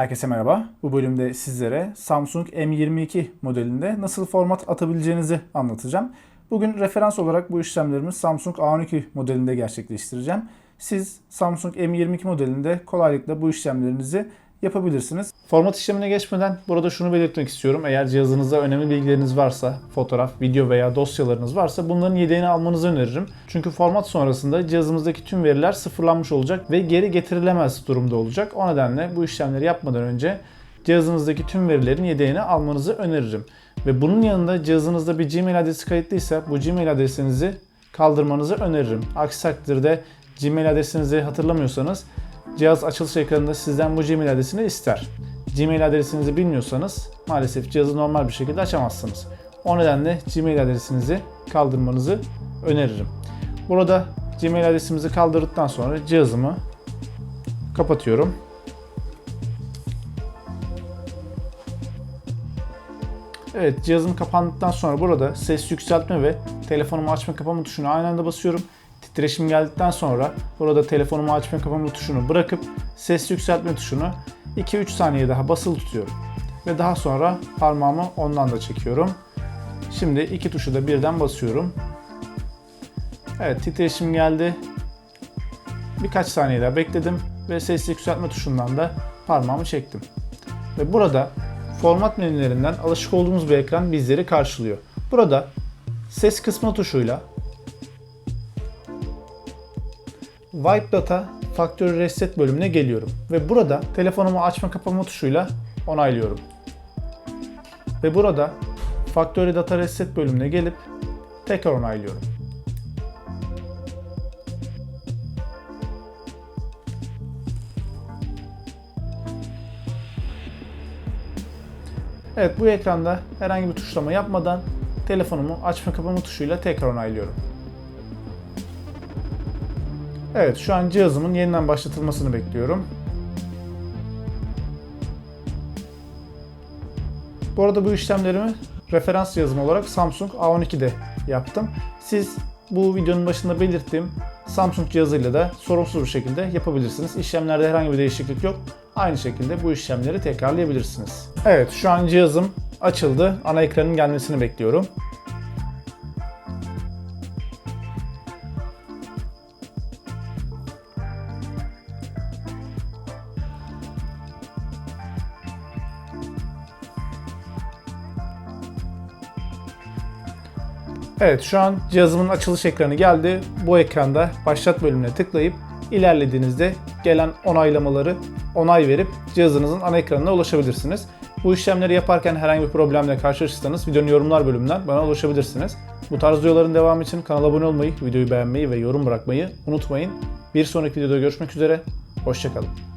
Herkese merhaba. Bu bölümde sizlere Samsung M22 modelinde nasıl format atabileceğinizi anlatacağım. Bugün referans olarak bu işlemlerimi Samsung A12 modelinde gerçekleştireceğim. Siz Samsung M22 modelinde kolaylıkla bu işlemlerinizi yapabilirsiniz. Format işlemine geçmeden burada şunu belirtmek istiyorum. Eğer cihazınızda önemli bilgileriniz varsa, fotoğraf, video veya dosyalarınız varsa bunların yedeğini almanızı öneririm. Çünkü format sonrasında cihazımızdaki tüm veriler sıfırlanmış olacak ve geri getirilemez durumda olacak. O nedenle bu işlemleri yapmadan önce cihazınızdaki tüm verilerin yedeğini almanızı öneririm. Ve bunun yanında cihazınızda bir Gmail adresi kayıtlıysa bu Gmail adresinizi kaldırmanızı öneririm. Aksi takdirde Gmail adresinizi hatırlamıyorsanız cihaz açılış ekranında sizden bu Gmail adresini ister. Gmail adresinizi bilmiyorsanız maalesef cihazı normal bir şekilde açamazsınız. O nedenle Gmail adresinizi kaldırmanızı öneririm. Burada Gmail adresimizi kaldırdıktan sonra cihazımı kapatıyorum. Evet cihazım kapandıktan sonra burada ses yükseltme ve telefonumu açma kapama tuşuna aynı anda basıyorum. Titreşim geldikten sonra burada telefonumu açma kapama tuşunu bırakıp ses yükseltme tuşunu 2-3 saniye daha basılı tutuyorum. Ve daha sonra parmağımı ondan da çekiyorum. Şimdi iki tuşu da birden basıyorum. Evet titreşim geldi. Birkaç saniye daha bekledim ve ses yükseltme tuşundan da parmağımı çektim. Ve burada format menülerinden alışık olduğumuz bir ekran bizleri karşılıyor. Burada ses kısma tuşuyla Wipe Data Factory Reset bölümüne geliyorum ve burada telefonumu açma kapama tuşuyla onaylıyorum. Ve burada Factory Data Reset bölümüne gelip tekrar onaylıyorum. Evet bu ekranda herhangi bir tuşlama yapmadan telefonumu açma kapama tuşuyla tekrar onaylıyorum. Evet şu an cihazımın yeniden başlatılmasını bekliyorum. Bu arada bu işlemlerimi referans cihazım olarak Samsung A12'de yaptım. Siz bu videonun başında belirttiğim Samsung cihazıyla da sorunsuz bir şekilde yapabilirsiniz. İşlemlerde herhangi bir değişiklik yok. Aynı şekilde bu işlemleri tekrarlayabilirsiniz. Evet şu an cihazım açıldı. Ana ekranın gelmesini bekliyorum. Evet şu an cihazımın açılış ekranı geldi. Bu ekranda başlat bölümüne tıklayıp ilerlediğinizde gelen onaylamaları onay verip cihazınızın ana ekranına ulaşabilirsiniz. Bu işlemleri yaparken herhangi bir problemle karşılaşırsanız videonun yorumlar bölümünden bana ulaşabilirsiniz. Bu tarz videoların devamı için kanala abone olmayı, videoyu beğenmeyi ve yorum bırakmayı unutmayın. Bir sonraki videoda görüşmek üzere, hoşçakalın.